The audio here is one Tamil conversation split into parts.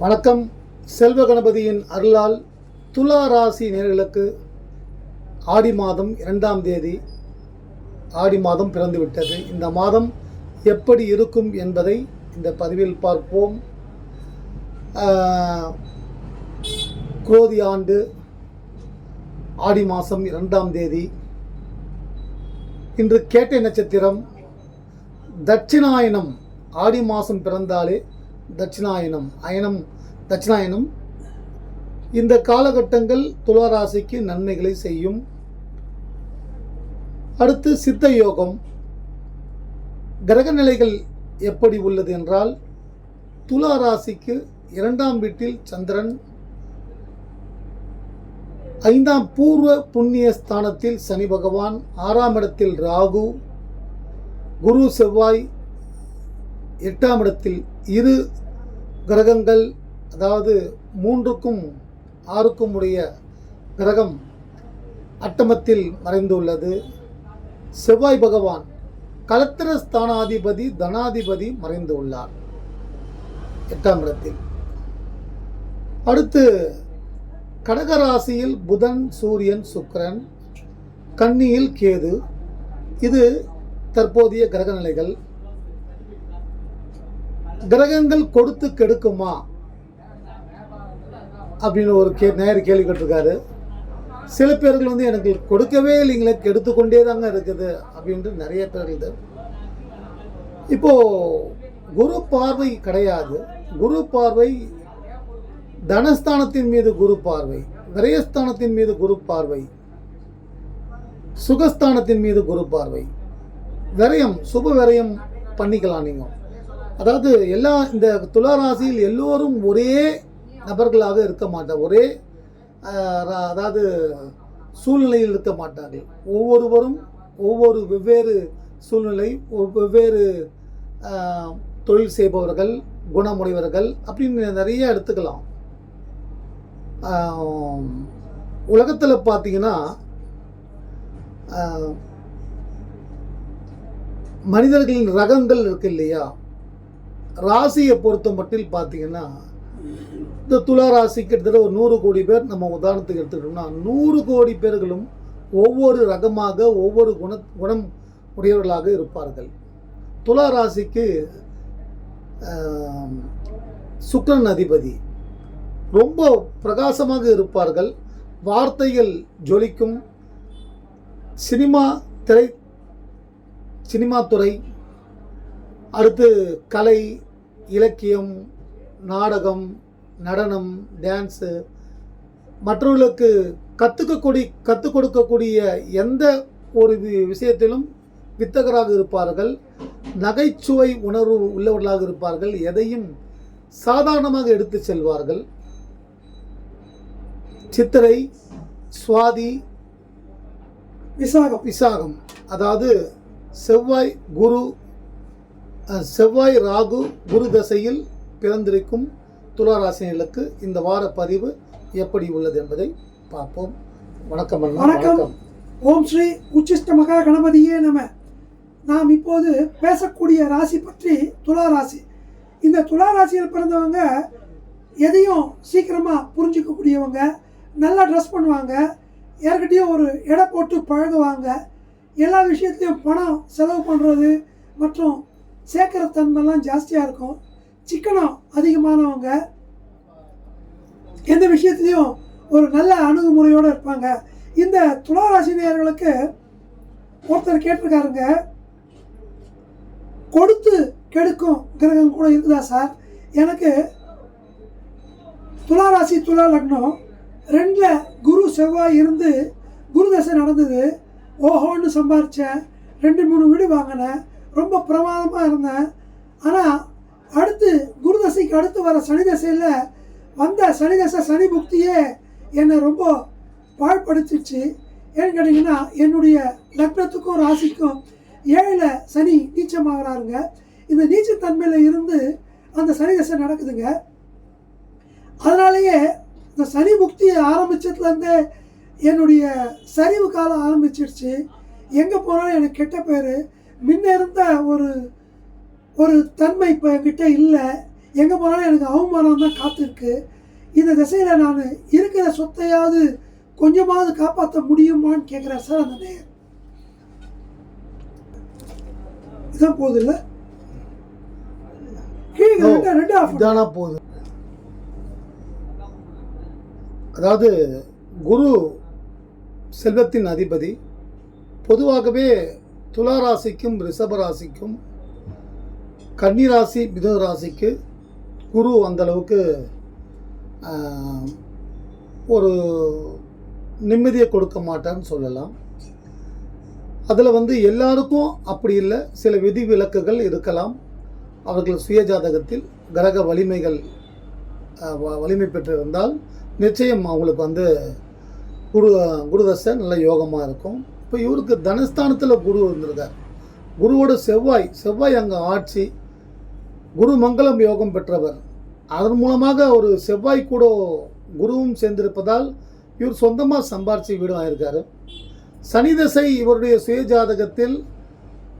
வணக்கம். செல்வ கணபதியின் அருளால் துலா ராசி நேர்களுக்கு ஆடி மாதம் இரண்டாம் தேதி ஆடி மாதம் பிறந்துவிட்டது. இந்த மாதம் எப்படி இருக்கும் என்பதை இந்த பதிவில் பார்ப்போம். கோதி குரோதி ஆண்டு ஆடி மாதம் இரண்டாம் தேதி. இன்று கேட்டை நட்சத்திரம் தட்சிணாயனம் ஆடி மாதம் பிறந்தாலே தட்சிணாயனம் அயனம் தட்சிணாயனம். இந்த காலகட்டங்கள் துளாராசிக்கு நன்மைகளை செய்யும். அடுத்து சித்த யோகம். கிரக நிலைகள் எப்படி உள்ளது என்றால் துலா ராசிக்கு இரண்டாம் வீட்டில் சந்திரன் ஐந்தாம் பூர்வ புண்ணிய ஸ்தானத்தில் சனி பகவான் ஆறாம் இடத்தில் ராகு குரு செவ்வாய் எட்டாம் இடத்தில் இரு கிரகங்கள் அதாவது மூன்றுக்கும் ஆறுக்கும் உடைய கிரகம் அட்டமத்தில் மறைந்துள்ளது. செவ்வாய் பகவான் கலத்திர ஸ்தானாதிபதி தனாதிபதி மறைந்து உள்ளார் எட்டாம் இடத்தில். அடுத்து கடகராசியில் புதன் சூரியன் சுக்கிரன் கன்னியில் கேது. இது தற்போதைய கிரக நிலைகள் கிரகங்கள் கொடுத்து கெடுக்குமா? அப்படின்னு ஒரு கே நேர் கேள்வி கேட்டிருக்காரு. சில பேர்கள் வந்து எனக்கு கொடுக்கவே இல்லைங்களே கெடுத்து கொண்டே தாங்க இருக்குது அப்படின்ட்டு நிறைய பேர்கள் இது. குரு பார்வை கிடையாது. குரு பார்வை தனஸ்தானத்தின் மீது குரு பார்வை விரயஸ்தானத்தின் மீது குரு பார்வை சுகஸ்தானத்தின் மீது குரு பார்வை. விரயம் சுப விரயம் பண்ணிக்கலாம் நீங்கள் அதாவது எல்லா இந்த துளாராசியில் எல்லோரும் ஒரே நபர்களாக இருக்க மாட்டார் ஒரே ரா- அதாவது சூழ்நிலையில் இருக்க மாட்டார்கள். ஒவ்வொருவரும் ஒவ்வொரு வெவ்வேறு சூழ்நிலை வெவ்வேறு தொழில் செய்பவர்கள் குணமுடையவர்கள் அப்படின்னு நிறைய எடுத்துக்கலாம். உலகத்தில் பார்த்தீங்கன்னா மனிதர்களின் ரகங்கள் இருக்கு இல்லையா? ராசியை பொறுத்த மட்டில் பார்த்தீங்கன்னா இந்த துலா ராசி கிட்டத்தட்ட ஒரு நூறு கோடி பேர் நம்ம உதாரணத்துக்கு எடுத்துக்கிட்டோம்னா நூறு கோடி பேர்களும் ஒவ்வொரு ரகமாக ஒவ்வொரு குண குணம் உடையவர்களாக இருப்பார்கள். துலா ராசிக்கு சுக்கரன் அதிபதி. ரொம்ப பிரகாசமாக இருப்பார்கள். வார்த்தைகள் ஜொலிக்கும். சினிமா திரை சினிமா துறை அடுத்து கலை இலக்கியம் நாடகம் நடனம் டான்ஸு மற்றவர்களுக்கு கற்றுக்கக்கூடிய கற்றுக் கொடுக்கக்கூடிய எந்த ஒரு வி- விஷயத்திலும் வித்தகராக இருப்பார்கள். நகைச்சுவை உணர்வு உள்ளவர்களாக இருப்பார்கள். எதையும் சாதாரணமாக எடுத்து செல்வார்கள். சித்திரை சுவாதி விசாகம். விசாகம். அதாவது செவ்வாய் குரு செவ்வாய் ராகு குரு தசையில் பிறந்திருக்கும் துளாராசினிகளுக்கு இந்த வார பதிவு எப்படி உள்ளது என்பதை பார்ப்போம். வணக்கம் வணக்கம். ஓம் ஸ்ரீ உச்சிஷ்ட மகா கணபதியே நம. நாம் இப்போது பேசக்கூடிய ராசி பற்றி துலா ராசி இந்த துலா ராசியில் பிறந்தவங்க எதையும் சீக்கிரமாக புரிஞ்சிக்கக்கூடியவங்க நல்லா ட்ரெஸ் பண்ணுவாங்க யார்கிட்டயும் ஒரு எடை போட்டு பழகுவாங்க எல்லா விஷயத்துலையும் பணம் செலவு பண்ணுறது மற்றும் சேர்க்குற தன்மைலாம் ஜாஸ்தியாக இருக்கும். சிக்கனம் அதிகமானவங்க எந்த விஷயத்துலையும் ஒரு நல்ல அணுகுமுறையோடு இருப்பாங்க. இந்த துளாராசினியர்களுக்கு ஒருத்தர் கேட்டிருக்காருங்க. கொடுத்து கெடுக்கும் கிரகம் கூட இருக்குதா சார்? எனக்கு துளாராசி துலா லக்னம் ரெண்டில் குரு செவ்வாய் இருந்து குரு தசை நடந்தது. ஓஹோன்னு சம்பாரித்தேன் ரெண்டு மூணு வீடு வாங்கினேன். ரொம்ப பிரமாதமாக இருந்தேன் ஆனால் அடுத்து குருதசைக்கு அடுத்து வர சனி தசையில் வந்த சனி தசை சனி புக்தியே என்னை ரொம்ப பாழ்படுத்திடுச்சு. ஏன்னு கேட்டிங்கன்னா என்னுடைய லக்னத்துக்கும் ராசிக்கும் ஏழில் சனி நீச்சமாகறாருங்க. இந்த நீச்சத்தன்மையில் இருந்து அந்த சனி தசை நடக்குதுங்க. அதனாலேயே இந்த சனி புக்தி ஆரம்பிச்சதுலேருந்தே என்னுடைய சரிவு காலம் ஆரம்பிச்சிருச்சு எங்கே போனாலும் எனக்கு கெட்ட பேர். முன்ன இருந்த ஒரு ஒரு தன்மை இப்போ என்கிட்ட இல்லை. எங்கே போனாலும் எனக்கு அவமானம் தான் காத்திருக்கு. இந்த திசையில் நான் இருக்கிற சொத்தையாவது கொஞ்சமாவது காப்பாற்ற முடியுமான்னு கேட்குறார் சார் அந்த நேயர். இதான் போகுது இல்லை? கீழே ரெண்டு ரெண்டு ஆஃப் இதானா போகுது. அதாவது குரு செல்வத்தின் அதிபதி பொதுவாகவே துலா ராசிக்கும் கன்னிராசி ராசிக்கும் கன்னி ராசி மிதுன ராசிக்கு குரு அந்தளவுக்கு ஒரு நிம்மதியை கொடுக்க மாட்டான்னு சொல்லலாம். அதில் வந்து எல்லாருக்கும் அப்படி இல்லை. சில விதி விலக்குகள் இருக்கலாம். அவர்கள் சுயஜாதகத்தில் கிரக வலிமைகள் வ- வலிமை பெற்றிருந்தால் நிச்சயம் அவங்களுக்கு வந்து குரு குருதசை நல்ல யோகமாக இருக்கும். இப்போ இவருக்கு தனஸ்தானத்தில் குரு இருந்திருக்கார். குருவோட செவ்வாய் செவ்வாய் அங்கே ஆட்சி குரு மங்களம் யோகம் பெற்றவர். அதன் மூலமாக ஒரு செவ்வாய் கூட குருவும் சேர்ந்திருப்பதால் இவர் சொந்தமாக சம்பாரிச்சு வீடு ஆயிருக்காரு சனி தசை இவருடைய சுயஜாதகத்தில்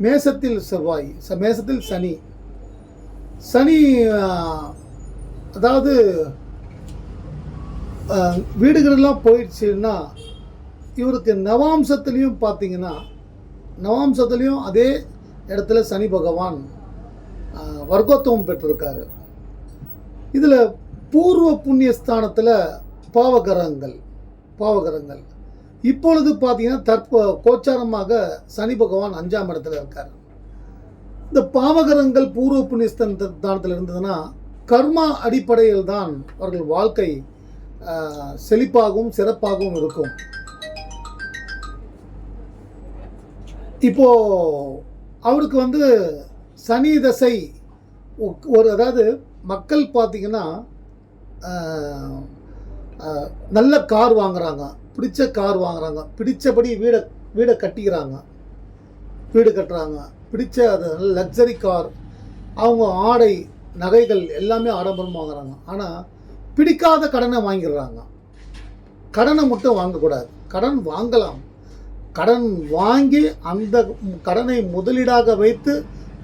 மேசத்தில் செவ்வாய் ச- மேசத்தில் சனி. சனி அதாவது வீடுகளெல்லாம் போயிடுச்சுன்னா இவருக்கு நவாம்சத்துலேயும் பார்த்தீங்கன்னா நவாம்சத்துலேயும் அதே இடத்துல சனி பகவான் ஆஹ், வர்க்கத்துவம் பெற்றிருக்காரு. இதில் பூர்வ புண்ணிய ஸ்தானத்தில் பாவகரங்கள் பாவகரங்கள். இப்பொழுது பார்த்தீங்கன்னா தற்ப கோச்சாரமாக சனி பகவான் அஞ்சாம் இடத்துல இருக்கார். இந்த பாவகரங்கள் பூர்வ புண்ணிய ஸ்தானத்தில் இருந்ததுன்னா கர்மா அடிப்படையில் தான் அவர்கள் வாழ்க்கை செழிப்பாகவும் சிறப்பாகவும் இருக்கும். இப்போது அவருக்கு வந்து சனி தசை ஒரு அதாவது மக்கள் பார்த்திங்கன்னா நல்ல கார் வாங்குறாங்க. பிடிச்ச கார் வாங்குறாங்க. பிடித்தபடி வீடை வீடை கட்டிக்கிறாங்க. வீடு கட்டுறாங்க. பிடிச்ச அது நல்ல லக்ஸரி கார் அவங்க ஆடை நகைகள் எல்லாமே ஆடம்பரம் வாங்குறாங்க. ஆனால் பிடிக்காத கடனை வாங்கிடுறாங்க. கடனை மட்டும் வாங்கக்கூடாது. கடன் வாங்கலாம். கடன் வாங்கி அந்த கடனை முதலீடாக வைத்து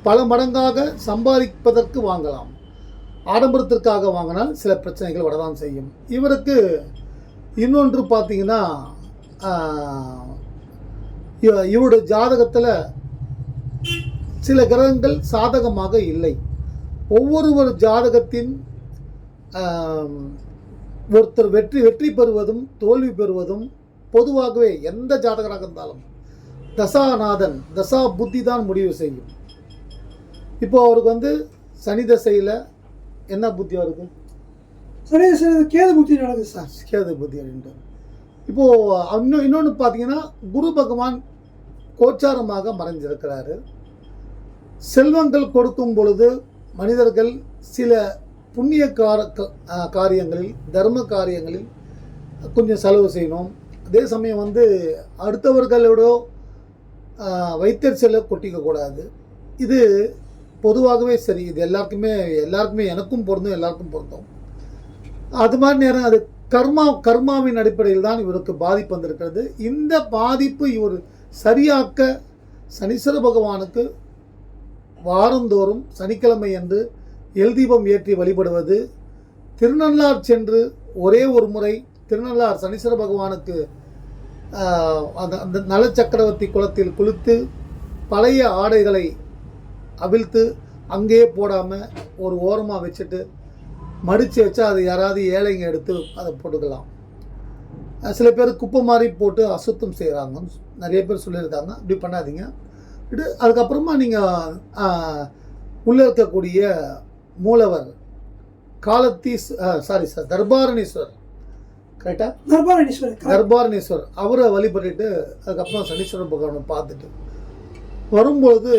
பல மடங்காக சம்பாதிப்பதற்கு வாங்கலாம். ஆடம்பரத்திற்காக வாங்கினால் சில பிரச்சனைகள் வரதான் செய்யும். இவருக்கு இன்னொன்று பார்த்தீங்கன்னா இவருடைய ஜாதகத்தில் சில கிரகங்கள் சாதகமாக இல்லை. ஒவ்வொருவர் ஜாதகத்தின் ஒருத்தர் வெற்றி வெற்றி பெறுவதும் தோல்வி பெறுவதும் பொதுவாகவே எந்த ஜாதகராக இருந்தாலும் தசாநாதன் தசா புத்தி தான் முடிவு செய்யும். இப்போ அவருக்கு வந்து சனி தசையில் என்ன புத்தி அவருக்கு சரி சரி கேது புக்தி நடக்குது சார். கேது புத்தி அப்படின்ட்டு இப்போது இன்னும் இன்னொன்று பார்த்தீங்கன்னா குரு பகவான் கோச்சாரமாக மறைஞ்சிருக்கிறாரு செல்வங்கள் கொடுக்கும் பொழுது மனிதர்கள் சில புண்ணிய கார காரியங்களில் தர்ம காரியங்களில் கொஞ்சம் செலவு செய்யணும். அதே சமயம் வந்து அடுத்தவர்களோட ஆ, வைத்தறிச்சலை கொட்டிக்கக்கூடாது இது பொதுவாகவே சரி. இது எல்லாருக்குமே எல்லாருக்குமே எனக்கும் பொருந்தும் எல்லாருக்கும் பொருந்தும். அது மாதிரி நேரம் அது கர்மா கர்மாவின் அடிப்படையில் தான் இவருக்கு பாதிப்பு வந்திருக்கிறது. இந்த பாதிப்பு இவர் சரியாக்க சனீஸ்வர பகவானுக்கு வாரந்தோறும் சனிக்கிழமை அன்று எல்தீபம் ஏற்றி வழிபடுவது. திருநள்ளார் சென்று ஒரே ஒரு முறை திருநள்ளார் சனீஸ்வர பகவானுக்கு அந்த அந்த அந்த நலச்சக்கரவர்த்தி குளத்தில் குளித்து பழைய ஆடைகளை அவிழ்த்து அங்கேயே போடாமல் ஒரு ஓரமாக வச்சுட்டு மடித்து வச்சா அது யாராவது ஏழைங்க எடுத்து அதை போட்டுக்கலாம். சில பேர் குப்பை மாதிரி போட்டு அசுத்தம் செய்கிறாங்க நிறைய பேர் சொல்லியிருக்காங்க. இப்படி பண்ணாதீங்க. இது அதுக்கப்புறமா நீங்கள் உள்ளே இருக்கக்கூடிய மூலவர் காலத்தீஸ் சாரி சார் தர்பாரணீஸ்வரர் கரெக்டாக தர்பாரணீஸ்வரர் correct. தர்பாரணீஸ்வர் அவரை வழிபட்டுட்டு அதுக்கப்புறம் சனீஸ்வர பகவானை பார்த்துட்டு. வரும்பொழுது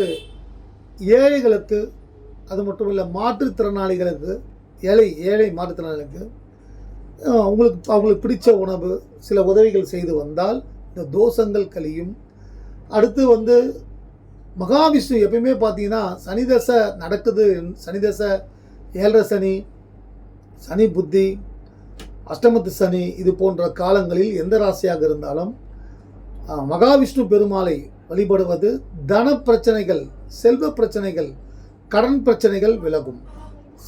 ஏழைகளுக்கு அது மட்டும் இல்லை மாற்றுத்திறனாளிகளுக்கு ஏழை ஏழை மாற்றுத்திறனாளிகளுக்கு அவங்களுக்கு அவங்களுக்கு பிடிச்ச உணவு சில உதவிகள் செய்து வந்தால் இந்த தோஷங்கள் கழியும். அடுத்து வந்து மகாவிஷ்ணு எப்பயுமே பார்த்தீங்கன்னா சனி தசை நடக்குது சனி தசை ஏழரை சனி சனி புத்தி அஷ்டமத்து சனி இது போன்ற காலங்களில் எந்த ராசியாக இருந்தாலும் மகாவிஷ்ணு பெருமாளை வழிபடுவது தன பிரச்சனைகள் செல்வ பிரச்சனைகள் கடன் பிரச்சனைகள் விலகும்.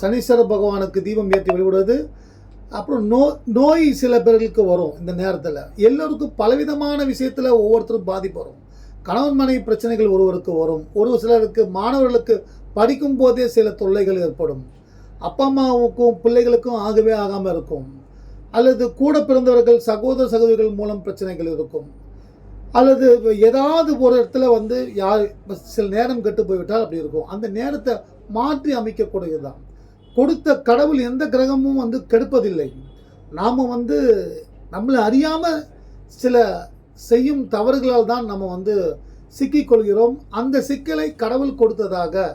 சனீஸ்வர பகவானுக்கு தீபம் ஏற்றி வழிபடுவது அப்புறம் நோ நோய் சில பேர்களுக்கு வரும் இந்த நேரத்தில். எல்லோருக்கும் பலவிதமான விஷயத்தில் ஒவ்வொருத்தரும் பாதிப்பு வரும். கணவன் மனைவி பிரச்சனைகள் ஒருவருக்கு வரும். ஒரு சிலருக்கு மாணவர்களுக்கு படிக்கும் போதே சில தொல்லைகள் ஏற்படும். அப்பா அம்மாவுக்கும் பிள்ளைகளுக்கும் ஆகவே ஆகாமல் இருக்கும். அல்லது கூட பிறந்தவர்கள் சகோதர சகோதரிகள் மூலம் பிரச்சனைகள் இருக்கும். அல்லது ஏதாவது ஒரு இடத்துல வந்து யார் சில நேரம் கெட்டு போய்விட்டால் அப்படி இருக்கும். அந்த நேரத்தை மாற்றி அமைக்கக்கூடியது தான் கொடுத்த கடவுள் எந்த கிரகமும் வந்து கெடுப்பதில்லை. நாம் வந்து நம்மளை அறியாமல் சில செய்யும் தவறுகளால் தான் நம்ம வந்து சிக்கிக்கொள்கிறோம் அந்த சிக்கலை கடவுள் கொடுத்ததாக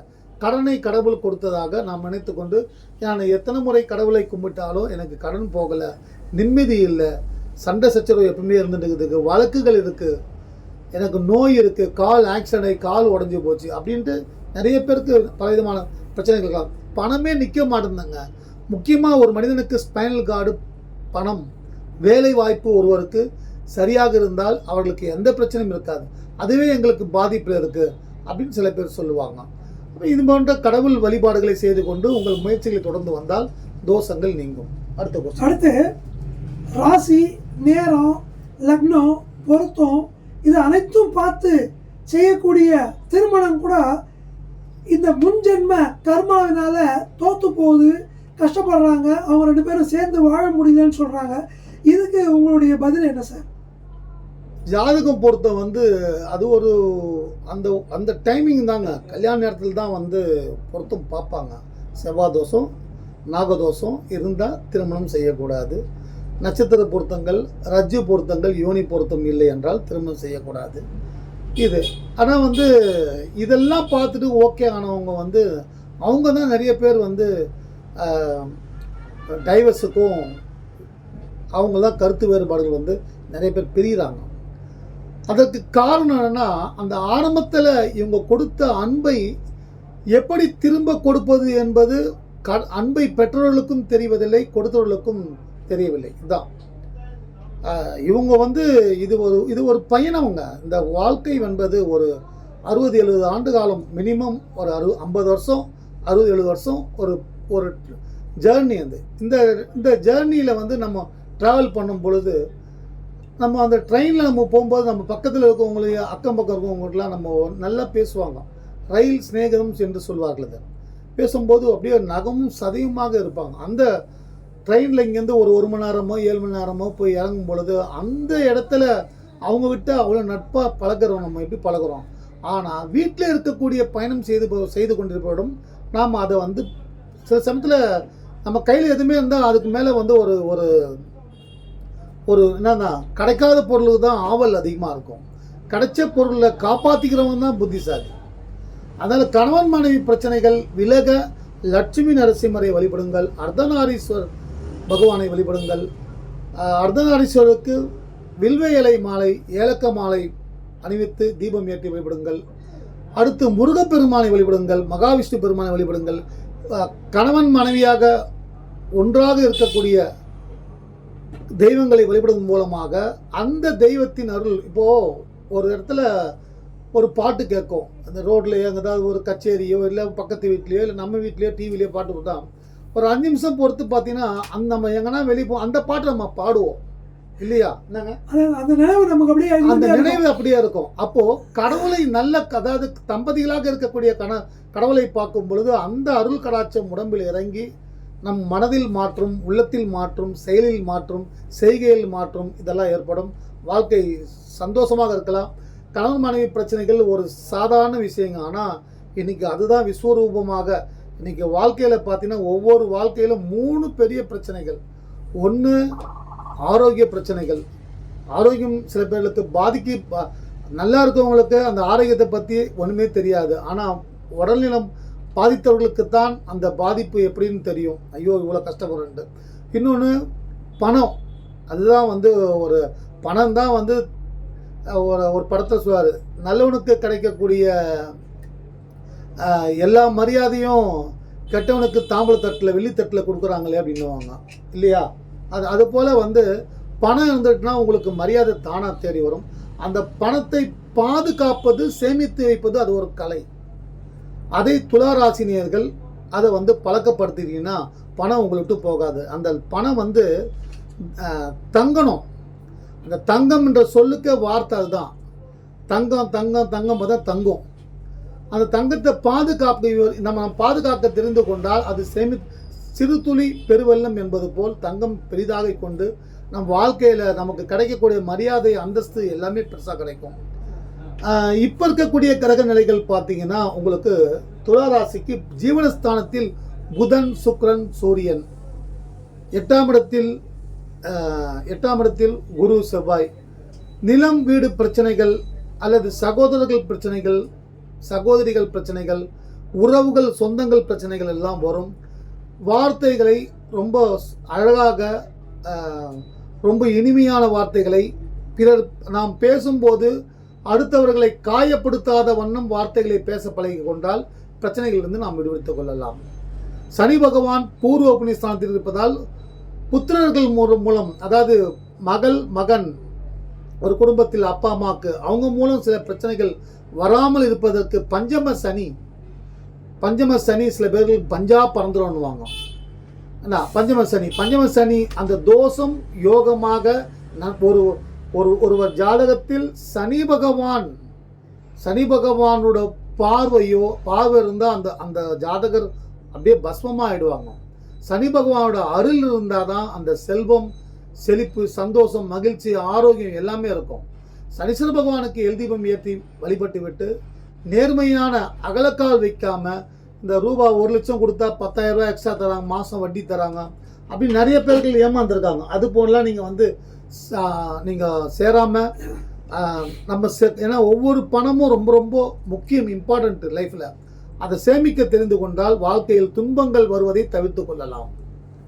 கடனை கடவுள் கொடுத்ததாக நாம் நினைத்து கொண்டு நான் எத்தனை முறை கடவுளை கும்பிட்டாலும் எனக்கு கடன் போகலை நிம்மதி இல்லை சண்டை சச்சரவு எப்பவுமே இருந்துட்டு இருக்குது வழக்குகள் இருக்குது எனக்கு நோய் இருக்குது கால் ஆக்சிடென்ட் கால் உடஞ்சி போச்சு அப்படின்ட்டு நிறைய பேருக்கு பலவிதமான பிரச்சனைகள் இருக்கலாம். பணமே நிற்க மாட்டேங்குதுங்க. முக்கியமாக ஒரு மனிதனுக்கு ஸ்பைனல் கார்டு பணம் வேலை வாய்ப்பு ஒருவருக்கு சரியாக இருந்தால் அவர்களுக்கு எந்த பிரச்சனையும் இருக்காது. அதுவே எங்களுக்கு பாதிப்பில் இருக்குது அப்படின்னு சில பேர் சொல்லுவாங்க. இது போன்ற கடவுள் வழிபாடுகளை செய்து கொண்டு உங்கள் முயற்சிகளை தொடர்ந்து வந்தால் தோஷங்கள் நீங்கும். அடுத்த கொஸ்டின் அடுத்து ராசி நேரம் லக்னம் பொருத்தம் இது அனைத்தும் பார்த்து செய்யக்கூடிய திருமணம் கூட இந்த முன்ஜென்ம கர்மாவினால தோத்து போகுது கஷ்டப்படுறாங்க அவங்க ரெண்டு பேரும் சேர்ந்து வாழ முடியலன்னு சொல்றாங்க. இதுக்கு உங்களுடைய பதில் என்ன சார்? ஜாதகம் பொருத்தம் வந்து அது ஒரு அந்த அந்த டைமிங் தாங்க. கல்யாண நேரத்தில் தான் வந்து பொருத்தம் பார்ப்பாங்க. செவ்வாய் தோஷம் நாகதோஷம் இருந்தால் திருமணம் செய்யக்கூடாது. நட்சத்திர பொருத்தங்கள் ரஜ்ஜு பொருத்தங்கள் யோனி பொருத்தம் இல்லை என்றால் திருமணம் செய்யக்கூடாது. இது. ஆனால் வந்து இதெல்லாம் பார்த்துட்டு ஓகே ஆனவங்க வந்து அவங்க தான் நிறைய பேர் வந்து டைவர்ஸுக்கும் அவங்க தான் கருத்து வேறுபாடுகள் வந்து நிறைய பேர் பிரிகிறாங்க அதற்கு காரணம் என்னன்னா அந்த ஆரம்பத்தில் இவங்க கொடுத்த அன்பை எப்படி திரும்ப கொடுப்பது என்பது க அன்பை பெற்றவர்களுக்கும் தெரிவதில்லை கொடுத்தவர்களுக்கும் தெரியவில்லை. இதுதான் இவங்க வந்து இது ஒரு இது ஒரு பயணம்ங்க இந்த வாழ்க்கை என்பது ஒரு அறுபது எழுபது ஆண்டு காலம் மினிமம் ஒரு அறு ஐம்பது வருஷம் அறுபது எழுபது வருஷம் ஒரு ஒரு ஜேர்னி அது. இந்த இந்த ஜேர்னியில் வந்து நம்ம ட்ராவல் பண்ணும் பொழுது நம்ம அந்த ட்ரெயினில் நம்ம போகும்போது நம்ம பக்கத்தில் இருக்கவங்களையும் அக்கம் பக்கம் இருக்கவங்கலாம் நம்ம நல்லா பேசுவாங்க. ரயில் சிநேகிதம் என்று சொல்வார்கள் அது. பேசும்போது அப்படியே நகமும் சதையுமாக இருப்பாங்க. அந்த ட்ரெயினில் இங்கேருந்து ஒரு ஒரு மணி நேரமோ ஏழு மணி நேரமோ போய் இறங்கும் பொழுது அந்த இடத்துல அவங்க விட்டு அவ்வளோ நட்பாக பழகுறோம். நம்ம எப்படி பழகுறோம்? ஆனால் வீட்டில் இருக்கக்கூடிய பயணம் செய்து செய்து கொண்டிருப்பவரும் நாம் அதை வந்து சில சமயத்தில் நம்ம கையில் எதுவுமே இருந்தால் அதுக்கு மேலே வந்து ஒரு ஒரு ஒரு என்னன்னா கிடைக்காத பொருளுக்கு தான் ஆவல் அதிகமாக இருக்கும். கிடைச்ச பொருளை காப்பாற்றிக்கிறவங்க தான் புத்திசாலி. அதனால் கணவன் மனைவி பிரச்சனைகள் விலக லட்சுமி நரசிம்மரை வழிபடுங்கள் அர்த்தநாரீஸ்வர் பகவானை வழிபடுங்கள். அர்த்தநாரீஸ்வருக்கு வில்வ இலை மாலை ஏலக்க மாலை அணிவித்து தீபம் ஏற்றி வழிபடுங்கள். அடுத்து முருகப்பெருமானை வழிபடுங்கள் மகாவிஷ்ணு பெருமானை வழிபடுங்கள். கணவன் மனைவியாக ஒன்றாக இருக்கக்கூடிய தெய்வங்களை வழிபடுவதன் மூலமாக அந்த தெய்வத்தின் அருள் இப்போ ஒரு இடத்துல ஒரு பாட்டு கேட்கும். அந்த ரோட்லேயோ ஏதாவது ஒரு கச்சேரியோ இல்லை பக்கத்து வீட்லேயோ இல்லை நம்ம வீட்லேயோ டிவிலையோ பாட்டு போட்டா ஒரு அஞ்சு நிமிஷம் பொறுத்து பார்த்தீங்கன்னா அந்த நம்ம எங்கன்னா வெளியே போ அந்த பாட்டை நம்ம பாடுவோம். இல்லையா? அந்த நினைவு நமக்கு அப்படியே அந்த. நினைவு அப்படியே இருக்கும். அப்போ கடவுளை நல்ல அதாவது தம்பதிகளாக இருக்கக்கூடிய கண கடவுளை பார்க்கும் பொழுது அந்த அருள் கடாட்சம் உடம்பில் இறங்கி நம் மனதில் மாற்றும் உள்ளத்தில் மாற்றும் செயலில் மாற்றும் செய்கையில் மாற்றும் இதெல்லாம் ஏற்படும். வாழ்க்கை சந்தோஷமாக இருக்கலாம். கணவன் மனைவி பிரச்சனைகள் ஒரு சாதாரண விஷயங்க. ஆனால் இன்றைக்கி அதுதான் விஸ்வரூபமாக. இன்றைக்கி வாழ்க்கையில் பார்த்தீங்கன்னா ஒவ்வொரு வாழ்க்கையிலும் மூணு பெரிய பிரச்சனைகள். ஒன்று ஆரோக்கிய பிரச்சனைகள். ஆரோக்கியம் சில பேர்களுக்கு பாதிக்கு ப- நல்லா இருக்கவங்களுக்கு அந்த ஆரோக்கியத்தை பற்றி ஒன்றுமே தெரியாது. ஆனால் உடல்நலம் பாதித்தவர்களுக்கு தான் அந்த பாதிப்பு எப்படின்னு தெரியும். ஐயோ இவ்வளோ கஷ்டப்படுறேன்ட்டு. இன்னொன்று பணம். அதுதான் வந்து ஒரு பணம் தான் வந்து ஒரு ஒரு படத்தை சொல்வார் நல்லவனுக்கு கிடைக்கக்கூடிய எல்லா மரியாதையும் கெட்டவனுக்கு தாம்பூலத்தட்டில் வெள்ளித்தட்டில் கொடுக்குறாங்களே அப்படின்னுவாங்க. இல்லையா? அது அது போல் வந்து பணம் இருந்துட்டுனா உங்களுக்கு மரியாதை தானாக தேடி வரும். அந்த பணத்தை பாதுகாப்பது சேமித்து வைப்பது அது ஒரு கலை. அதை துளாராசினியர்கள் அதை வந்து பழக்கப்படுத்திட்டீங்கன்னா பணம் உங்களை விட்டு போகாது. அந்த பணம் வந்து தங்கணும். அந்த தங்கம் என்ற சொல்லுக்கே வார்த்தை அதுதான். தங்கம் தங்கம் தங்கம் தான் தங்கும். அந்த தங்கத்தை பாதுகாப்பு நம்ம பாதுகாக்க தெரிந்து கொண்டால் அது சேமி சிறு துளி பெருவெல்லம் என்பது போல் தங்கம் பெரிதாக கொண்டு நம் வாழ்க்கையில் நமக்கு கிடைக்கக்கூடிய மரியாதை அந்தஸ்து எல்லாமே பெருசாக கிடைக்கும். இப்போ இருக்கக்கூடிய கிரக நிலைகள் பார்த்தீங்கன்னா உங்களுக்கு துளாராசிக்கு ஜீவனஸ்தானத்தில் புதன் சுக்ரன் சூரியன். எட்டாம் இடத்தில் எட்டாம் இடத்தில் குரு செவ்வாய். நிலம் வீடு பிரச்சனைகள் அல்லது சகோதரர்கள் பிரச்சனைகள் சகோதரிகள் பிரச்சனைகள் உறவுகள் சொந்தங்கள் பிரச்சனைகள் எல்லாம் வரும். வார்த்தைகளை ரொம்ப அழகாக ரொம்ப இனிமையான வார்த்தைகளை பிறர் நாம் பேசும்போது அடுத்தவர்களை காயப்படுத்தாத வண்ணம் வார்த்தைகளை பேச பழகி கொண்டால் பிரச்சனைகளிலிருந்து நாம் விடுவித்துக் கொள்ளலாம். சனி பகவான் பூர்வ புண்ணியஸ்தானத்தில் இருப்பதால் புத்திரர்கள் மூலம் மூலம் அதாவது மகள் மகன் ஒரு குடும்பத்தில் அப்பா அம்மாவுக்கு அவங்க மூலம் சில பிரச்சனைகள் வராமல் இருப்பதற்கு பஞ்சம சனி பஞ்சம சனி சில பேர்கள் பஞ்சா பறந்துடும்னுவாங்க என்ன பஞ்சம சனி பஞ்சம சனி அந்த தோஷம் யோகமாக ஒரு ஒரு ஒருவர் ஜாதகத்தில் சனி பகவான் சனி பகவானோட பார்வையோ பார்வை இருந்தால் அந்த அந்த ஜாதகர் அப்படியே பஸ்மமாக ஆயிடுவாங்க சனி பகவானோட அருள் இருந்தால் தான் அந்த செல்வம் செழிப்பு சந்தோஷம் மகிழ்ச்சி ஆரோக்கியம் எல்லாமே இருக்கும். சனீஸ்வர பகவானுக்கு எல்தீபம் ஏற்றி வழிபட்டு விட்டு நேர்மையான அகலக்கால் வைக்காம இந்த ரூபா ஒரு லட்சம் கொடுத்தா பத்தாயிரம் ரூபாய் எக்ஸ்ட்ரா தராங்க மாதம் வட்டி தராங்க அப்படி நிறைய பேர்கள் ஏமாந்துருக்காங்க. அது போலலாம் நீங்கள் வந்து நீங்கள் சேராமல் நம்ம சே ஏன்னா ஒவ்வொரு பணமும் ரொம்ப ரொம்ப முக்கியம் இம்பார்ட்டன்ட் லைஃப்பில் அதை சேமிக்க தெரிந்து கொண்டால் வாழ்க்கையில் துன்பங்கள் வருவதை தவிர்த்து கொள்ளலாம்.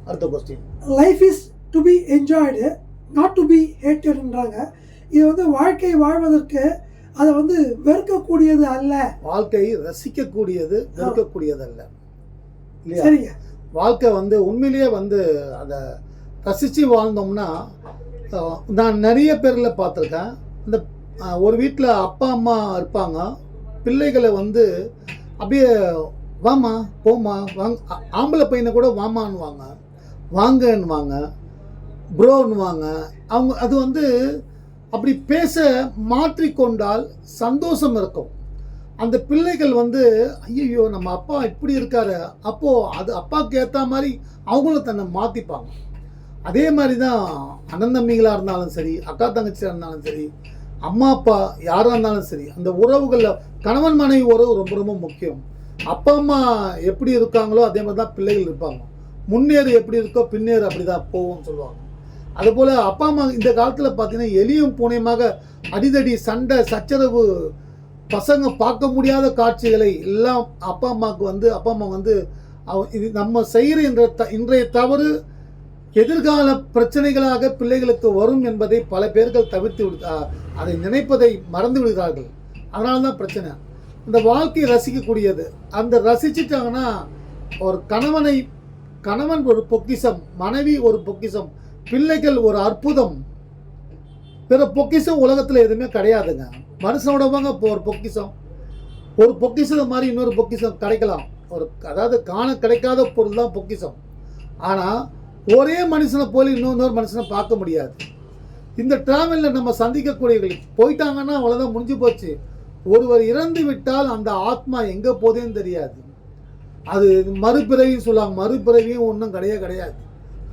அடுத்த question life is to be enjoyed not to be ஹேட்டட்ன்றாங்க இது வந்து வாழ்க்கை வாழ்வதற்கு அதை வந்து வெறுக்கக்கூடியது அல்ல. வாழ்க்கை ரசிக்கக்கூடியது வெறுக்கக்கூடியது அல்ல. இல்லையா? சரிங்க. வாழ்க்கை வந்து உண்மையிலேயே வந்து அதை ரசித்து வாழ்ந்தோம்னா நான் நிறைய பேரில் பார்த்துருக்கேன். இந்த ஒரு வீட்டில் அப்பா அம்மா இருப்பாங்க. பிள்ளைகளை வந்து அப்படியே வாமா போம்மா வாங்க. ஆம்பளை பையனை கூட வாமான்னுவாங்க வாங்கன்னுவாங்க. ப்ரோன்னுவாங்க. அவங்க அது வந்து அப்படி பேச மாற்றிக்கொண்டால் சந்தோஷம் இருக்கும். அந்த பிள்ளைகள் வந்து ஐயோ நம்ம அப்பா இப்படி இருக்காரு. அப்போது அது அப்பாவுக்கு ஏற்ற மாதிரி அவங்களும் தன்னை மாற்றிப்பாங்க அதே மாதிரி தான் அண்ணன் தம்பிகளாக இருந்தாலும் சரி அக்கா தங்கச்சியாக இருந்தாலும் சரி அம்மா அப்பா யாராக இருந்தாலும் சரி அந்த உறவுகளில் கணவன் மனைவி உறவு ரொம்ப ரொம்ப முக்கியம். அப்பா அம்மா எப்படி இருக்காங்களோ அதே மாதிரி தான் பிள்ளைகள் இருப்பாங்க. முன்னேறு எப்படி இருக்கோ பின்னேறு அப்படி தான் போகும்னு சொல்லுவாங்க. அதுபோல் அப்பா அம்மா இந்த காலத்தில் பார்த்தீங்கன்னா எலியும் பூனையுமாக அடிதடி சண்டை சச்சரவு பசங்க பார்க்க முடியாத காட்சிகளை எல்லாம் அப்பா அம்மாவுக்கு வந்து அப்பா அம்மா வந்து அவ- இது நம்ம செய்கிற என்ற த இன்றைய தவறு எதிர்கால பிரச்சனைகளாக பிள்ளைகளுக்கு வரும் என்பதை பல பேர்கள் தவிர்த்து விடு அதை நினைப்பதை மறந்து விடுகிறார்கள். அதனால தான் பிரச்சனை. இந்த வாழ்க்கையை ரசிக்கக்கூடியது. அந்த ரசிச்சிட்டாங்கன்னா ஒரு கணவனை கணவன் ஒரு பொக்கிஷம் மனைவி ஒரு பொக்கிஷம் பிள்ளைகள் ஒரு அற்புதம். பிற பொக்கிஷம் உலகத்தில் எதுவுமே கிடையாதுங்க. மனுஷனோட வாங்க இப்போ ஒரு பொக்கிஷம். ஒரு பொக்கிஷம் மாதிரி இன்னொரு பொக்கிஷம் கிடைக்கலாம். ஒரு அதாவது காண கிடைக்காத பொருள் தான் பொக்கிஷம். ஆனால் ஒரே மனுஷனை போல இன்னொரு மனுஷனை பார்க்க முடியாது. இந்த டிராவலில் நம்ம சந்திக்கக்கூடியவர்கள் போயிட்டாங்கன்னா அவ்வளோதான் முடிஞ்சு போச்சு. ஒருவர் இறந்து விட்டால் அந்த ஆத்மா எங்கே போதேன்னு தெரியாது. அது மறுபிறவின்னு சொல்லுவாங்க. மறுபிறவியும் ஒன்றும் கிடையவே கிடையாது.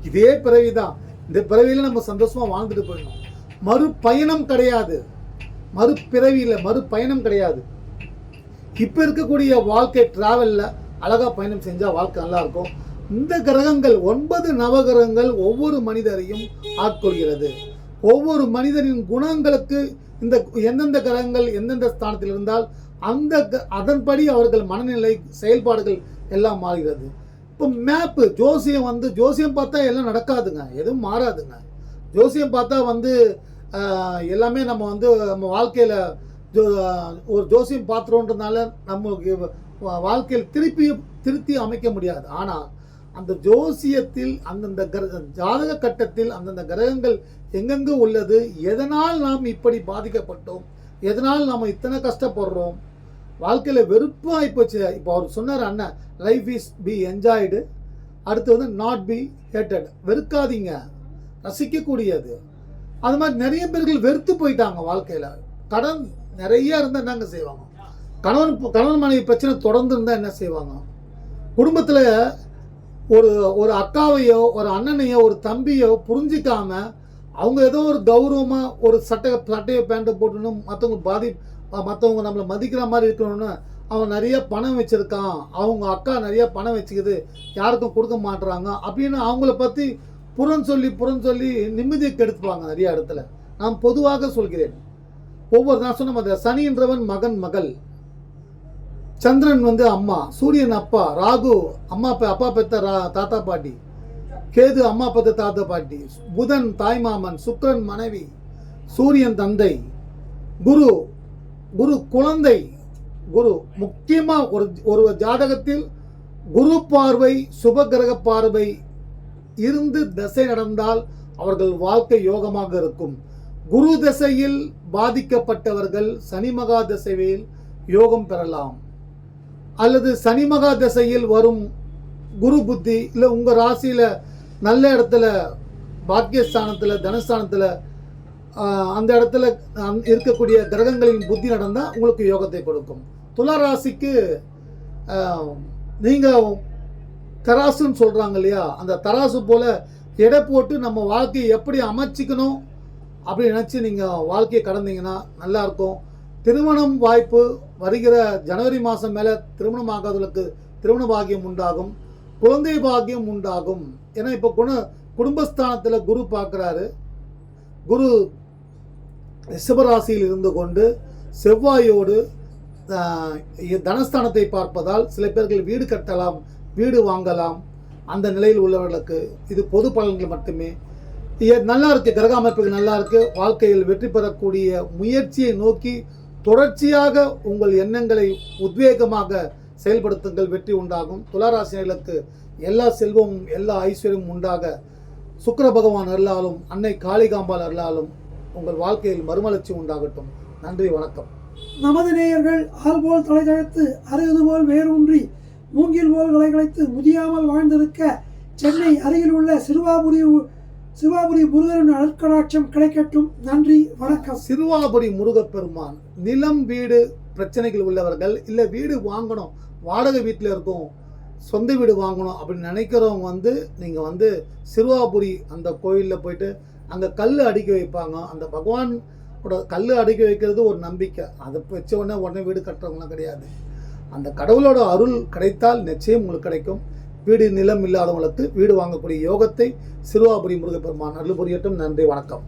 இதே பிறவி தான் இந்த பிறவியில் நம்ம சந்தோஷமாக வாழ்ந்துட்டு போயிடணும். மறுபயணம் கிடையாது. மறுபிறவியில் மறுபயணம் கிடையாது. இப்போ இருக்கக்கூடிய வாழ்க்கை டிராவலில் அழகாக பயணம் செஞ்சால் வாழ்க்கை நல்லாயிருக்கும் இந்த கிரகங்கள் ஒன்பது நவகிரகங்கள் ஒவ்வொரு மனிதரையும் ஆட்கொள்கிறது. ஒவ்வொரு மனிதனின் குணங்களுக்கு இந்த எந்தெந்த கிரகங்கள் எந்தெந்த ஸ்தானத்தில் இருந்தால் அந்த க- அதன்படி அவர்கள் மனநிலை செயல்பாடுகள் எல்லாம் மாறுகிறது. இப்போ மேப்பு ஜோசியம் வந்து ஜோசியம் பார்த்தா எல்லாம் நடக்காதுங்க எதுவும் மாறாதுங்க. ஜோசியம் பார்த்தா வந்து எல்லாமே நம்ம வந்து நம்ம வாழ்க்கையில் ஜோ ஒரு ஜோசியம் பார்த்துறோன்றதுனால நம்மளுக்கு வா- வாழ்க்கையில் திருப்பி திருத்தி அமைக்க முடியாது. ஆனால் அந்த ஜோசியத்தில் அந்தந்த கிர ஜாதக கட்டத்தில் அந்தந்த கிரகங்கள் எங்கெங்கு உள்ளது எதனால் நாம் இப்படி பாதிக்கப்பட்டோம் எதனால் நாம் இத்தனை கஷ்டப்படுறோம் வாழ்க்கையில் வெறுப்பாக போச்சு இப்போ அவர் சொன்னார் அண்ணன் லைஃப் இஸ் பி என்ஜாய்டு அடுத்து வந்து நாட் பி ஹேட்டட் வெறுக்காதீங்க. ரசிக்கக்கூடியது. அது மாதிரி நிறைய பேர்கள் வெறுத்து போயிட்டாங்க வாழ்க்கையில். கடன் நிறைய இருந்தால் என்னங்க செய்வாங்க? கணவன் கணவன் மனைவி பிரச்சனை தொடர்ந்து இருந்தால் என்ன செய்வாங்க? குடும்பத்தில் ஒரு ஒரு அக்காவையோ ஒரு அண்ணனையோ ஒரு தம்பியோ புரிஞ்சிக்காம அவங்க ஏதோ ஒரு கௌரவமாக ஒரு சட்டை சட்டையை பேண்ட்டை போட்டுணும் மற்றவங்க பாதி மற்றவங்க நம்மளை மதிக்கிற மாதிரி இருக்கணும்னு அவன் நிறைய பணம் வச்சுருக்கான். அவங்க அக்கா நிறைய பணம் வச்சுக்குது. யாருக்கும் கொடுக்க மாட்டுறாங்க அப்படின்னு அவங்கள பற்றி புறம் சொல்லி புறம் சொல்லி நிம்மதியை கெடுத்துப்பாங்க நிறைய இடத்துல. நான் பொதுவாக சொல்கிறேன். ஒவ்வொரு நான் சொன்ன மாதிரி சனின்றவன் மகன் மகள். சந்திரன் வந்து அம்மா சூரியன் அப்பா ராகு அம்மா பெ- அப்பா பெத்த ரா- தாத்தா பாட்டி. கேது அம்மா பெத்த தாத்தா பாட்டி. புதன் தாய்மாமன் சுக்கரன் மனைவி. சூரியன் தந்தை. குரு குரு குழந்தை. குரு முக்கியமாக ஒரு ஒரு ஜாதகத்தில் குரு பார்வை சுபகிரக பார்வை இருந்து தசை நடந்தால் அவர்கள் வாழ்க்கை யோகமாக இருக்கும். குரு தசையில் பாதிக்கப்பட்டவர்கள் சனி மகா தசையில் யோகம் பெறலாம். அல்லது சனி மகா தசையில் வரும் குரு புத்தி இல்லை உங்கள் ராசியில் நல்ல இடத்துல பாக்கியஸ்தானத்தில் தனஸ்தானத்தில் அந்த இடத்துல இருக்கக்கூடிய கிரகங்களின் புத்தி நடந்தால் உங்களுக்கு யோகத்தை கொடுக்கும். துலா ராசிக்கு நீங்கள் தராசுன்னு சொல்கிறாங்க இல்லையா? அந்த தராசு போல் எடை போட்டு நம்ம வாழ்க்கையை எப்படி அமைச்சிக்கணும் அப்படி நினச்சி நீங்கள் வாழ்க்கையை கடந்தீங்கன்னா நல்லாயிருக்கும் திருமணம் வாய்ப்பு வருகிற ஜனவரி மாதம் மேலே திருமணம் ஆகாதவர்களுக்கு திருமண பாகியம் உண்டாகும் குழந்தை பாகியம் உண்டாகும். ஏன்னா இப்போ குண குடும்பஸ்தானத்தில் குரு பார்க்குறாரு குரு ரிஷபராசியில் இருந்து கொண்டு செவ்வாயோடு தனஸ்தானத்தை பார்ப்பதால் சில பேர்கள் வீடு கட்டலாம் வீடு வாங்கலாம். அந்த நிலையில் உள்ளவர்களுக்கு இது பொது பலன்கள் மட்டுமே. நல்லா இருக்குது கிரக அமைப்புகள் நல்லா இருக்குது வாழ்க்கையில் வெற்றி பெறக்கூடிய முயற்சியை நோக்கி தொடர்ச்சியாக உங்கள் எண்ணங்களை உத்வேகமாக செயல்படுத்துங்கள். வெற்றி உண்டாகும். துளாராசினர்களுக்கு எல்லா செல்வமும் எல்லா ஐஸ்வர்யமும் உண்டாக. சுக்கர பகவான் அருளாலும் அன்னை காளிகாம்பாள் அருளாலும் உங்கள் வாழ்க்கையில் மறுமலர்ச்சி உண்டாகட்டும். நன்றி வணக்கம். நமது நேயர்கள் ஆள் போல் தலை அருகது போல் வேரூன்றி மூங்கில் போல் விலை முதியாமல் வாழ்ந்திருக்க சென்னை அருகில் உள்ள சிறுவாபுரி சிறுவாபுரி முருகன் அருட்கடாட்சம் கிடைக்கட்டும். நன்றி வணக்கம். சிறுவாபுரி முருகப்பெருமான் நிலம் வீடு பிரச்சனைகள் உள்ளவர்கள் இல்லை வீடு வாங்கணும் வாடகை வீட்டில் இருக்கும் சொந்த வீடு வாங்கணும் அப்படின்னு நினைக்கிறவங்க வந்து நீங்கள் வந்து சிறுவாபுரி அந்த கோயிலில் போயிட்டு அங்கே கல் அடுக்கி வைப்பாங்க. அந்த பகவானோட கல் அடுக்கி வைக்கிறது ஒரு நம்பிக்கை. அதை வச்ச உடனே உடனே வீடு கட்டுறவங்களாம் கிடையாது. அந்த கடவுளோட அருள் கிடைத்தால் நிச்சயம் உங்களுக்கு கிடைக்கும். வீடு நிலம் இல்லாதவங்களுக்கு வீடு வாங்கக்கூடிய யோகத்தை சிறுவாபுரி முருகப்பெருமான் அருள் புரியட்டும். நன்றி வணக்கம்.